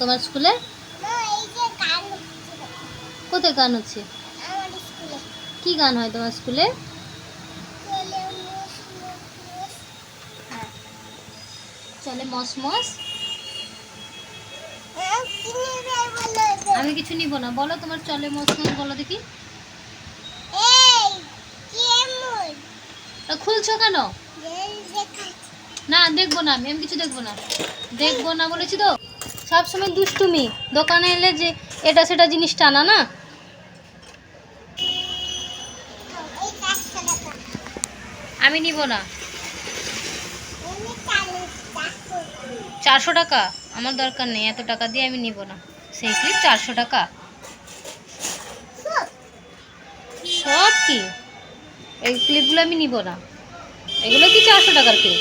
তোমার স্কুলে? কোথায় গান হচ্ছে? কি গান হয় তোমার স্কুলে? চলে মুস মুস বলো তো। আমি কিছু নিব না। বলো তোমার চলে মস মস বলো দেখি। খুলছো কেন? না দেখব না আমি। আমি কিছু দেখব না। দেখব না বলেছি তো? সবসময় দুষ্টুমি। দোকানে এলে যে এটা সেটা জিনিস টানা, না? আমি নিব না। চারশো টাকা? আমার দরকার নেই, এত টাকা দিয়ে আমি নিব না। সেই ক্লিপ চারশো টাকা। সব কি? এই ক্লিপগুলো আমি নিব না। এগুলো কি চারশো টাকার ক্লিপ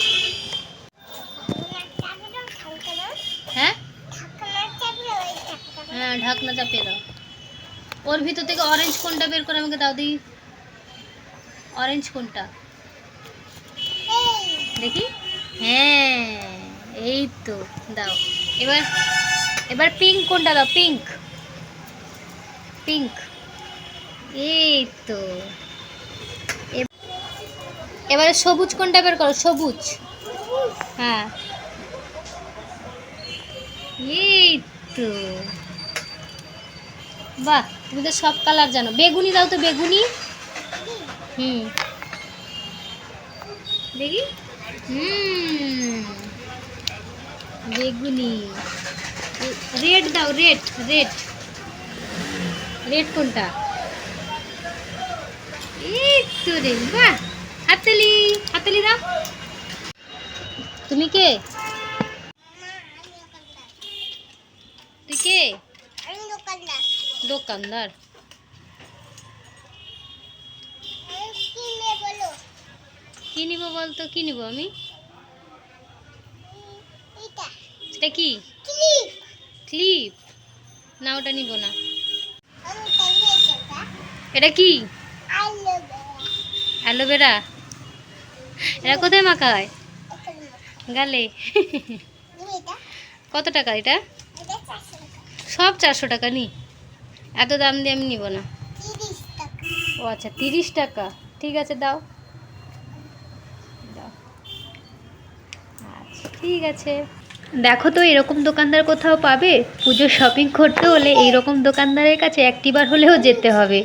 হ্যাঁ হ্যাঁ ঢাকনা চাপিয়ে দাও। ওর ভিতর থেকে অরেঞ্জ কোনটা বের করে আমাকে দাও দিই অরেঞ্জ কোনটা? দেখি। হ্যাঁ এই তো, দাও। এবার এবার পিঙ্ক কোনটা দাও পিঙ্ক পিঙ্ক এই তো। এব- এবারে সবুজ কোনটা বের করো? সবুজ। হ্যাঁ। এই তো। বাহ, তুমি তো সব কালার জানো। বেগুনি দাও তো, বেগুনি। হুম। দেখি। হুম। বেগুনি। রেড দাও, রেড রেড। রেড কোনটা? এই তো দাও। তুমি কে? তুই কে? আমি দোকানদার। দোকানদার? কি নিব বলতো? কি নিব আমি? এটা কি? ক্লিপ। ক্লিপ? না ওটা নিব না। এটা। কি? অ্যালোভেরা। এটা কোথায় মাখায়? এখানে গালে। কত টাকা এটা? সব চারশো টাকা নি। এত দাম দিয়ে আমি নিব না। ও আচ্ছা তিরিশ টাকা। ঠিক আছে, দাও। দাও। আচ্ছা ঠিক আছে। দেখো তো, এরকম দোকানদার কোথাও পাবে? পুজো শপিং করতে হলে এইরকম দোকানদারের কাছে একটিবার হলেও যেতে হবে।